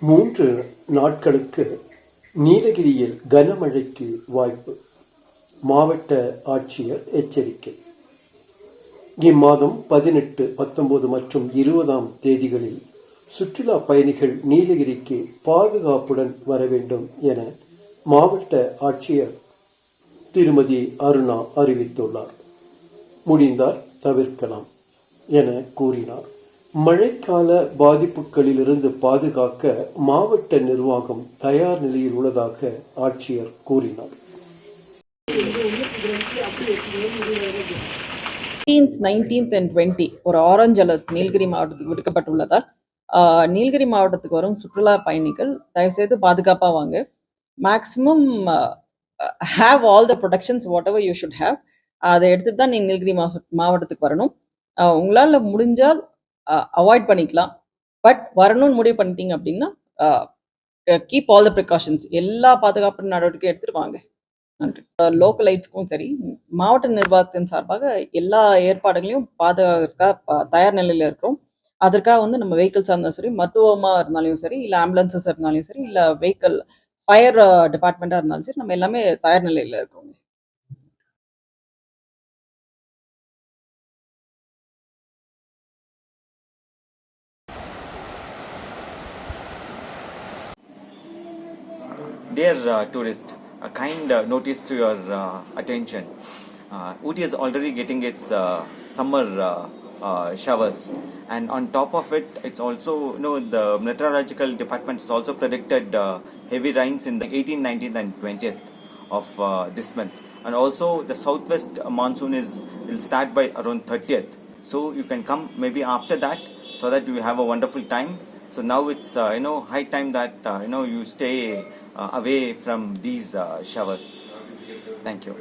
மூன்று நாட்களுக்கு நீலகிரியில் கனமழைக்கு வாய்ப்பு. மாவட்ட ஆட்சியர் எச்சரிக்கை. இம்மாதம் பதினெட்டு பத்தொன்பது மற்றும் இருபதாம் தேதிகளில் சுற்றுலா பயணிகள் நீலகிரிக்கு பாதுகாப்புடன் வர வேண்டும் என மாவட்ட ஆட்சியர் திருமதி அருணா அறிவித்துள்ளார். முடிந்தால் தவிர்க்கலாம் என கூறினார். மழைக்கால பாதிப்புகளிலிருந்து பாதுகாக்க மாவட்ட நிர்வாகம் தயார் நிலையில் உள்ளதாக ஆட்சியர் கூறினார். 18th, 19th and 20 ஒரு ஆரஞ்சு அலர்ட் நீலகிரி மாவட்டத்துக்கு விடுக்கப்பட்டுள்ளதால் நீலகிரி மாவட்டத்துக்கு வரும் சுற்றுலா பயணிகள் தயவுசெய்து பாதுகாப்பாக வாங்க. Maximum have all the productions whatever you should have அதை எடுத்துட்டு தான் நீங்கள் நீலகிரி மாவட்டத்துக்கு வரணும். ஆஹ், உங்களால் முடிஞ்சால் அவாய்ட் பண்ணிக்கலாம். பட் வரணும்னு முடிவு பண்ணிட்டீங்க அப்படின்னா கீப் ஆல் த ப்ரிகாஷன்ஸ் எல்லா பாதுகாப்பு நடவடிக்கையும் எடுத்துட்டு வாங்க. நன்றி. லோக்கலைட்ஸ்க்கும் சரி மாவட்ட நிர்வாகத்தின் சார்பாக எல்லா ஏற்பாடுகளையும் பாதுகாக்க தயார் நிலையில் இருக்கிறோம். அதற்காக வந்து நம்ம வெஹிக்கிள்ஸாக இருந்தாலும் சரி மருத்துவமாக இருந்தாலும் சரி இல்லை ஆம்புலன்சஸ் இருந்தாலும் சரி இல்லை வெஹிக்கிள் ஃபயர் டிபார்ட்மெண்ட்டாக இருந்தாலும் சரி நம்ம எல்லாமே தயார் நிலையில் இருக்கோங்க. Dear uh, tourist, a kind uh, notice to your uh, attention. Uh, Ooty is already getting its uh, summer uh, uh, showers, and on top of it, it's also you know the meteorological department has also predicted uh, heavy rains in the 18th, 19th, and 20th of uh, this month, and also the southwest monsoon is will start by around 30th. So you can come maybe after that, so that you have a wonderful time. So now it's uh, you know high time that uh, you know you stay uh, away from these uh, showers. Thank you.